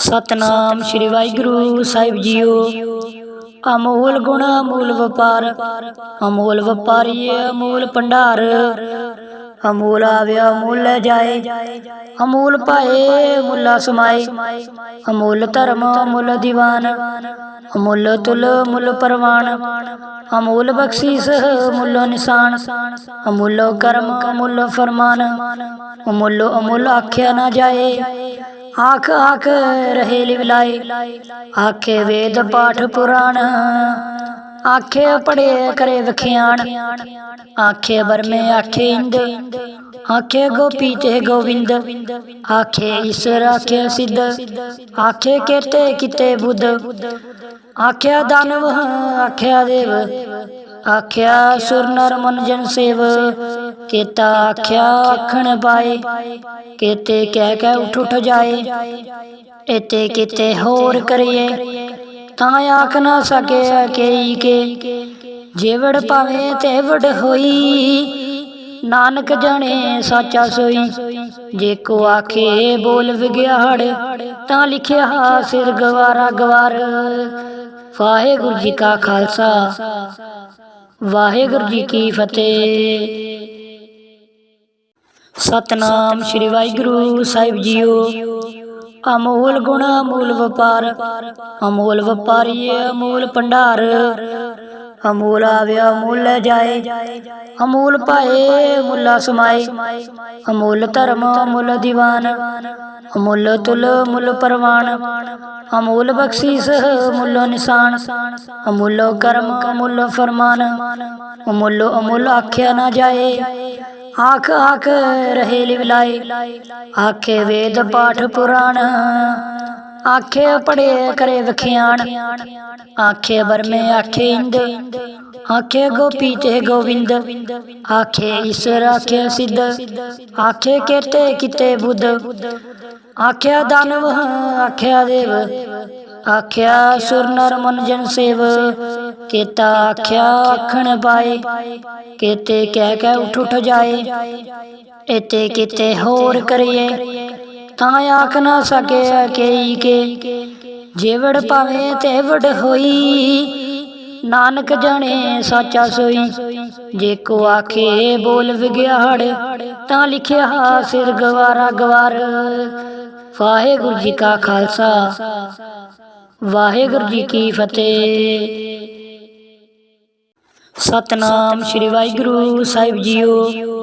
ਸਤਨਾਮ ਸ੍ਰੀ ਵਾਹਿਗੁਰੂ ਸਾਹਿਬ ਜੀਓ। ਅਮੋਲ ਗੁਣ, ਅਮੋਲ ਵਪਾਰ। ਅਮੋਲ ਵਪਾਰੀਏ, ਅਮੋਲ ਭੰਡਾਰ। ਅਮੋਲ ਆਵਿਆ ਅਮੋਲ ਲੈ ਜਾਏ। ਅਮੋਲ ਪਾਏ, ਮੁੱਲਾ ਸਮਾਏ। ਅਮੋਲ ਧਰਮ, ਅਮੋਲ ਦੀਵਾਨ। ਅਮੋਲ ਤੁਲ ਮੁੱਲ ਪਰਵਾਨ। ਅਮੋਲ ਬਖਸ਼ੀਸ ਮੁੱਲ ਨਿਸ਼ਾਨ। ਅਮੋਲ ਕਰਮ, ਅਮੋਲ ਫਰਮਾਨ। ਅਮੋਲ ਅਮੋਲ ਆਖਿਆ ਨਾ ਜਾਏ। ਆਖ ਆਖ ਰਹੇ ਲਿਵਲਾਏ ਆਖੇ ਵੇਦ ਪਾਠ ਪੁਰਾਣ, ਆਖੇ ਪੜੇ ਕਰੇ ਵਖਿਆਣ, ਆਖੇ ਬਰਮੇ ਆਖੇ ਇੰਦ, ਆਖੇ ਗੋਪੀ ਤੇ ਗੋਵਿੰਦ, ਆਖੇ ਈਸ਼ਰ ਆਖੇ ਸਿੱਧ, ਆਖੇ ਕੇਤੇ ਕਿਤੇ ਬੁੱਧ, ਆਖਿਆ ਦਾਨਵ, ਆਖਿਆ ਦੇਵ ਆਖਿਆ, ਸੁਰ ਨਰ ਮਨ ਜਨ ਸੇਵ। ਕੇਤਾ ਆਖਿਆ, ਆਖਣ ਪਾਏ। ਕੇਤੇ ਕਹਿ ਕਹਿ ਉਠ ਉਠ ਜਾਏ। ਇਤੇ ਕਿਤੇ ਹੋਰ ਕਰੀਏ। ਤਾਂ ਆਖ ਨਾ ਸਕੇ ਕੇਈ ਕੇ। ਜੇਵੜ ਪਾਵੇ ਤੇ ਵਡ ਹੋਈ। ਨਾਨਕ ਜਾਣੇ ਸਾਚਾ ਸੋਈ। ਜੇ ਕੋ ਆਖੇ ਬੋਲ ਵਿਗਿਆੜ, ਤਾਂ ਲਿਖਿਆ ਸਿਰ ਗਵਾਰਾ ਗਵਾਰ। ਵਾਹਿਗੁਰੂ ਜੀ ਕਾ ਖਾਲਸਾ। ਵਾਹਿਗੁਰੂ ਜੀ ਕੀ ਫਤਿਹ। ਸਤਨਾਮ ਸ੍ਰੀ ਵਾਹਿਗੁਰੂ ਸਾਹਿਬ ਜੀਓ। ਅਮੋਲ ਗੁਣ, ਅਮੋਲ ਵਪਾਰ। ਅਮੋਲ ਵਪਾਰੀਏ, ਅਮੋਲ ਭੰਡਾਰ। ਅਮੂਲ ਆਵਿਆ ਅਮੂਲ ਜਾਏ। ਅਮੋਲ ਪਾਏ, ਮੁੱਲਾ ਸਮਾਏ। ਅਮੋਲ ਧਰਮ ਅਮੋਲ ਦੀਵਾਨ। ਅਮੋਲ ਤੁਲ, ਮੁੱਲ ਪਰਵਾਨ। ਅਮੋਲ ਬਖਸ਼ੀਸ, ਮੁੱਲ ਨਿਸ਼ਾਨ। ਅਮੋਲ ਕਰਮ, ਅਮੋਲ ਫਰਮਾਨ। ਅਮੋਲ ਅਮੋਲ ਆਖਿਆ ਨਾ ਜਾਏ। ਆਖ ਆਖ, ਰਹੇ ਲਿਵਲਾਏ। ਆਖੇ ਵੇਦ ਪਾਠ ਪੁਰਾਣ। ਆਖੇ ਪੜੇ ਕਰੇ ਵਖਿਆਣ, ਆਖੇ ਬਰਮੇ ਆਖੇ ਇੰਦ, ਆਖੇ ਗੋਪੀ ਤੇ ਗੋਵਿੰਦ, ਆਖੇ ਈਸ਼ਰ ਆਖੇ ਸਿੱਧ, ਆਖੇ ਕੇਤੇ ਕਿਤੇ ਬੁੱਧ, ਆਖਿਆ ਦਾਨਵ, ਆਖਿਆ ਦੇਵ, ਆਖਿਆ ਸੁਰ ਨਰ ਮਨ ਜਨ ਸੇਵ, ਕੀਤਾ ਆਖਿਆ ਆਖਣ ਪਾਏ, ਕੇਤੇ ਕਹਿ ਕੇ ਉਠ ਉਠ ਜਾਏ ਇਤੇ ਕਿਤੇ ਹੋਰ ਕਰੀਏ ਤਾਂ ਆਖ ਨਾ ਸਕੇ, ਕੇਈ ਕੇ। ਜੇਵੜ ਪਾਵੇ ਤੇ ਹੋਈ, ਨਾਨਕ ਜਾਣੇ ਸਾਚਾ ਸੋਈ। ਜੇ ਕੋ ਆਖੇ ਬੋਲ ਵਿਗਿਆੜ, ਤਾਂ ਲਿਖਿਆ ਸਿਰ ਗਵਾਰਾ ਗਵਾਰ। ਵਾਹਿਗੁਰੂ ਜੀ ਕਾ ਖਾਲਸਾ, ਵਾਹਿਗੁਰੂ ਜੀ ਕੀ ਫਤਿਹ। ਸਤਨਾਮ ਸ੍ਰੀ ਵਾਹਿਗੁਰੂ ਸਾਹਿਬ ਜੀਓ।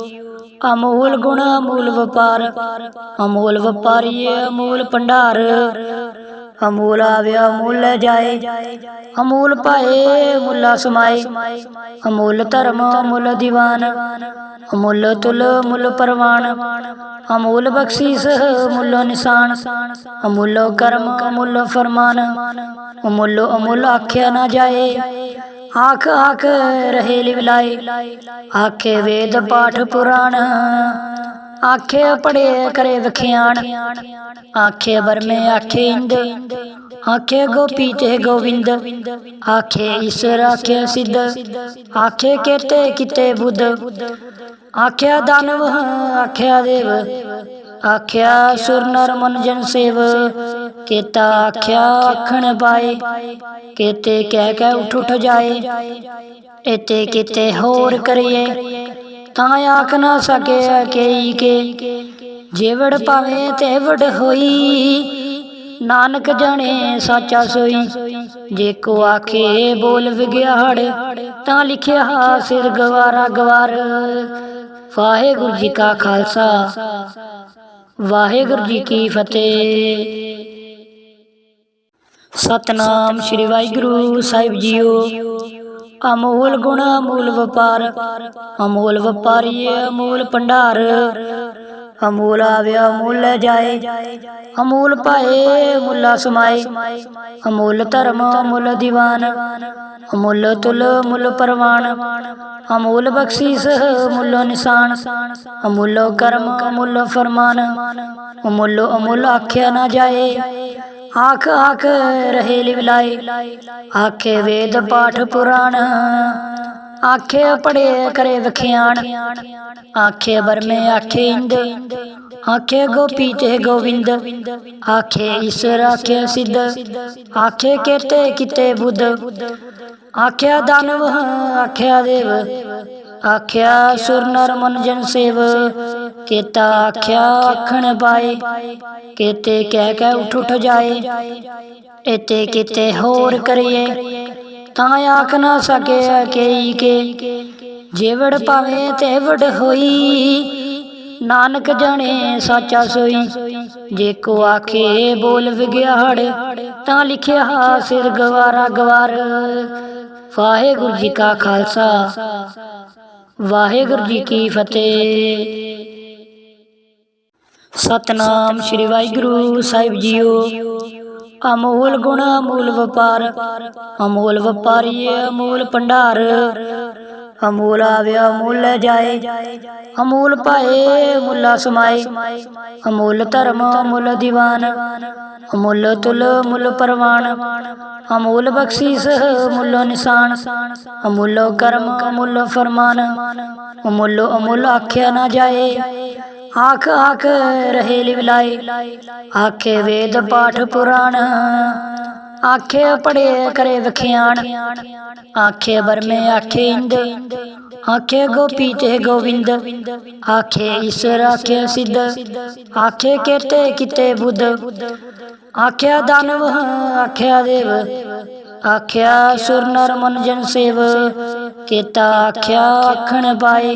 ਅਮੋਲ ਗੁਣ, ਅਮੋਲ ਵਪਾਰ। ਅਮੋਲ ਵਪਾਰੀਏ, ਅਮੋਲ ਭੰਡਾਰ। ਅਮੋਲ ਆਵਿਆ, ਅਮੋਲ ਜਾਏ। ਅਮੋਲ ਪਾਏ ਮੁੱਲਾ ਸਮਾਏ। ਅਮੋਲ ਧਰਮ, ਅਮੋਲ ਦੀਵਾਨ। ਅਮੋਲ ਤੁਲ ਮੁੱਲ ਪਰਵਾਨ। ਅਮੋਲ ਬਖਸ਼ੀਸ ਮੁੱਲ ਨਿਸ਼ਾਨ। ਅਮੋਲ ਕਰਮ, ਅਮੋਲ ਫਰਮਾਨ। ਅਮੋਲ ਅਮੋਲ ਆਖਿਆ ਨਾ ਜਾਏ। ਆਖ ਆਖ ਰਹੇ ਲਿਵਲਾਏ ਆਖੇ ਵੇਦ ਪਾਠ ਪੁਰਾਣ, ਆਖੇ ਪੜੇ ਕਰੇ ਵਖਿਆਣ। ਆਖੇ ਬਰਮੇ ਆਖੇ ਇੰਦ, ਆਖੇ ਗੋਪੀ ਤੇ ਗੋਵਿੰਦ। ਆਖੇ ਈਸ਼ਰ ਆਖੇ ਸਿੱਧ, ਆਖੇ ਕੇਤੇ ਕਿਤੇ ਬੁੱਧ। ਆਖਿਆ ਦਾਨਵ, ਆਖਿਆ ਦੇਵ ਆਖਿਆ, ਸੁਰ ਨਰ ਮਨ ਜਨ ਸੇਵ। ਕੇਤਾ ਆਖਿਆ, ਆਖਣ ਪਾਏ। ਕੇਤੇ ਕਹਿ ਕਹਿ ਉਠ ਉਠ ਜਾਏ। ਇਤੇ ਕਿਤੇ ਹੋਰ ਕਰੀਏ। ਤਾਂ ਆਖ ਨਾ ਸਕੇ ਕੇਈ ਕੇ। ਜੇਵੜ ਪਾਵੇ ਤੇ ਹੋਈ। ਨਾਨਕ ਜਾਣੇ ਸਾਚਾ ਸੋਈ। ਜੇ ਕੋ ਆਖੇ ਬੋਲ ਵਿਗਿਆੜ, ਤਾਂ ਲਿਖਿਆ ਸਿਰ ਗਵਾਰਾ ਗਵਾਰ। ਵਾਹਿਗੁਰੂ ਜੀ ਕਾ ਖਾਲਸਾ। ਵਾਹਿਗੁਰੂ ਜੀ ਕੀ ਫਤਿਹ। ਸਤਨਾਮ ਸ੍ਰੀ ਵਾਹਿਗੁਰੂ ਸਾਹਿਬ ਜੀਓ। ਅਮੋਲ ਗੁਣ, ਅਮੋਲ ਵਪਾਰ, ਅਮੋਲ ਵਪਾਰੀਏ, ਅਮੋਲ ਭੰਡਾਰ। ਅਮੋਲ ਆਵਿਆ ਮੁੱਲ ਲੈ ਜਾਏ। ਅਮੋਲ ਪਾਏ ਮੁੱਲਾ ਸਮਾਏ। ਅਮੋਲ ਧਰਮ, ਅਮੋਲ ਦੀਵਾਨ। ਅਮੁੱਲ ਤੁਲ ਮੁੱਲ ਪਰਵਾਨ ਅਮੋਲ ਬਖਸ਼ੀਸ ਮੁੱਲ ਨਿਸ਼ਾਨ, ਅਮੋਲ ਕਰਮ, ਅਮੋਲ ਫਰਮਾਨ, ਅਮੁੱਲ ਅਮੁੱਲ ਆਖਿਆ ਨਾ ਜਾਏ। ਆਖ ਆਖ ਰਹੇ ਲਿਵਲਾਏ ਆਖੇ ਵੇਦ ਪਾਠ ਪੁਰਾਣ, ਆਖੇ ਪੜੇ ਕਰੇ ਵਖਿਆਣ, ਆਖੇ ਬਰਮੇ ਆਖੇ ਇੰਦ, ਆਖੇ ਗੋਪੀ ਤੇ ਗੋਵਿੰਦ, ਆਖੇ ਈਸ਼ਰ, ਆਖੇ ਸਿੱਧ, ਆਖੇ ਕੇਤੇ ਕਿਤੇ ਬੁੱਧ ਆਖਿਆ ਦਾਨਵ, ਆਖਿਆ ਦੇਵ, ਆਖਿਆ ਸੁਰ ਨਰ ਮਨ ਜਨ ਸੇਵ। ਕੇਤਾ ਆਖਿਆ ਆਖਣ ਪਾਏ, ਕੇਤੇ ਕਹਿ ਕਹਿ ਉਠ ਉਠ ਜਾਏ। ਇਤੇ ਕਿਤੇ ਹੋਰ ਕਰੀਏ, ਤਾਂ ਆਖ ਨਾ ਸਕੇ ਕੇਈ ਕੇ। ਜੇਵੜ ਪਾਵੇ ਤੇ ਹੋਈ, ਨਾਨਕ ਜਣੇ ਸਾਚਾ ਸੋਈ। ਜੇ ਕੋ ਆਖੇ ਬੋਲ ਵਿਗਿਆੜ, ਤਾਂ ਲਿਖਿਆ ਸਿਰ ਗਵਾਰਾ ਗਵਾਰ। ਵਾਹਿਗੁਰੂ ਜੀ ਕਾ ਖਾਲਸਾ। ਵਾਹਿਗੁਰੂ ਜੀ ਕੀ ਫਤਿਹ। ਸਤਨਾਮ ਸ੍ਰੀ ਵਾਹਿਗੁਰੂ ਸਾਹਿਬ ਜੀਓ। ਅਮੋਲ ਗੁਣ, ਅਮੋਲ ਵਪਾਰ। ਅਮੋਲ ਵਪਾਰੀ ਅਮੋਲ ਭੰਡਾਰ। ਅਮੋਲ ਆਵਿਆ ਮੁੱਲ ਲੈ ਜਾਏ। ਅਮੋਲ ਪਾਏ ਮੁੱਲਾ ਸਮਾਏ। ਅਮੋਲ ਧਰਮ, ਅਮੋਲ ਦੀਵਾਨ। ਅਮੁੱਲ ਤੁਲ ਮੁੱਲ ਪਰਵਾਨ ਅਮੋਲ ਬਖਸ਼ੀਸ ਮੁੱਲ ਨਿਸ਼ਾਨ, ਅਮੋਲ ਕਰਮ, ਅਮੋਲ ਫਰਮਾਨ, ਅਮੁੱਲ ਅਮੁੱਲ ਆਖਿਆ ਨਾ ਜਾਏ। ਆਖ ਆਖ ਰਹੇ ਲਿਵਲਾਏ ਆਖੇ ਵੇਦ ਪਾਠ ਪੁਰਾਣ, ਆਖੇ ਪੜੇ ਕਰੇ ਵਖਿਆਣ, ਆਖੇ ਬਰਮੇ ਆਖੇ ਇੰਦ, ਆਖੇ ਗੋਪੀ ਤੇ ਗੋਵਿੰਦ, ਆਖੇ ਈਸ਼ਰ, ਆਖੇ ਸਿੱਧ, ਆਖੇ ਕੇਤੇ ਕਿਤੇ ਬੁੱਧ ਆਖਿਆ ਦਾਨਵ, ਆਖਿਆ ਦੇਵ, ਆਖਿਆ ਸੁਰ ਨਰ ਮਨ ਜਨ ਸੇਵ। ਕੇਤਾ ਆਖਿਆ ਆਖਣ ਪਾਏ,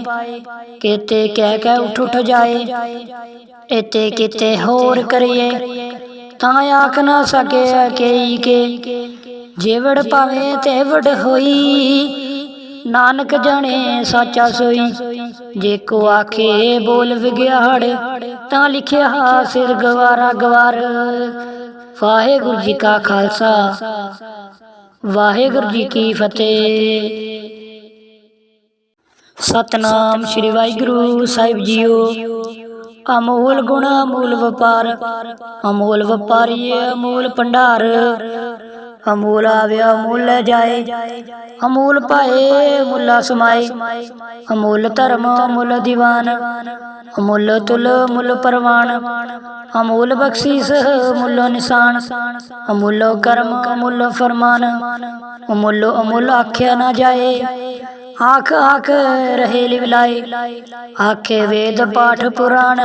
ਕੇਤੇ ਕਹਿ ਕਹਿ ਉਠ ਉਠ ਜਾਏ। ਇਤੇ ਕਿਤੇ ਹੋਰ ਕਰੀਏ, ਤਾਂ ਆਖ ਨਾ ਸਕੇ ਕੇਈ ਕੇ। ਜੇਵੜ ਪਾਵੇ ਤੇ ਹੋਈ ਨਾਨਕ ਜਾਣੇ ਸਾਚਾ ਸੋਈ। ਜੇ ਕੋ ਆਖੇ ਬੋਲ ਵਿਗਿਆੜ, ਤਾਂ ਲਿਖਿਆ ਸਿਰ ਗਵਾਰਾ ਗਵਾਰ। ਵਾਹਿਗੁਰੂ ਜੀ ਕਾ ਖਾਲਸਾ, ਵਾਹਿਗੁਰੂ ਜੀ ਕੀ ਫਤਿਹ। ਸਤਨਾਮ ਸ੍ਰੀ ਵਾਹਿਗੁਰੂ ਸਾਹਿਬ ਜੀਓ। ਅਮੋਲ ਗੁਣ ਅਮੋਲ ਵਪਾਰ, ਅਮੋਲ ਵਪਾਰੀਏ ਅਮੋਲ ਭੰਡਾਰ। ਅਮੂਲ ਆਵਿਆ ਅਮੋਲ ਲੈ ਜਾਏ। ਅਮੋਲ ਪਾਏ, ਮੁੱਲਾ ਸਮਾਏ। ਅਮੋਲ ਧਰਮ ਅਮੋਲ ਦੀਵਾਨ। ਅਮੂਲ ਤੁਲ, ਮੁੱਲ ਪਰਵਾਨ। ਅਮੋਲ ਬਖਸ਼ੀਸ, ਮੁੱਲ ਨਿਸ਼ਾਨ। ਅਮੋਲ ਕਰਮ ਅਮੋਲ ਫਰਮਾਨ। ਅਮੋਲ ਅਮੋਲ ਆਖਿਆ ਨਾ ਜਾਏ। ਆਖ ਆਖ, ਰਹੇ ਲਿਵਲਾਏ। ਆਖੇ ਵੇਦ ਪਾਠ ਪੁਰਾਣ।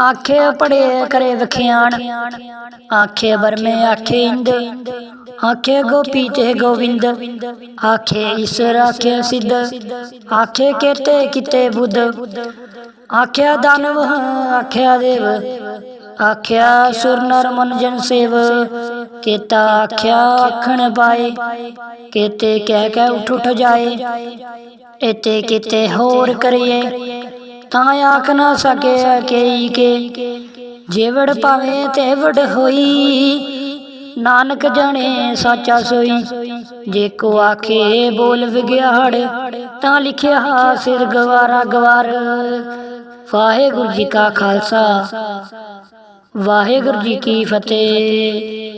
ਆਖੇ ਪੜੇ ਕਰੇ ਵਖਿਆਣ, ਆਖੇ ਬਰਮੇ ਆਖੇ ਇੰਦ, ਆਖੇ ਗੋਪੀ ਤੇ ਗੋਵਿੰਦ, ਆਖੇ ਈਸ਼ਰ, ਆਖੇ ਸਿੱਧ, ਆਖੇ ਕੇਤੇ ਕਿਤੇ ਬੁੱਧ, ਆਖਿਆ ਦਾਨਵ, ਆਖਿਆ ਦੇਵ, ਆਖਿਆ ਸੁਰ ਨਰ ਮਨ ਜਨ ਸੇਵ, ਕੀਤਾ ਆਖਿਆ ਆਖਣ ਪਾਏ, ਕੇਤੇ ਕਹਿ ਕੇ ਉਠ ਉਠ ਜਾਏ ਇਤੇ ਕਿਤੇ ਹੋਰ ਕਰੀਏ ਤਾਂ ਆਖ ਨਾ ਸਕੇ ਕੇਈ ਕੇ। ਜੇਵੜ ਪਾਵੇ ਤੇ ਹੋਈ, ਨਾਨਕ ਜਣੇ ਸਾਚਾ ਸੋਈ। ਜੇ ਕੋ ਆਖੇ ਬੋਲ ਵਿਗਿਆੜ, ਤਾਂ ਲਿਖਿਆ ਸਿਰ ਗਵਾਰਾ ਗਵਾਰ। ਵਾਹਿਗੁਰੂ ਜੀ ਕਾ ਖਾਲਸਾ। ਵਾਹਿਗੁਰੂ ਜੀ ਕੀ ਫਤਿਹ।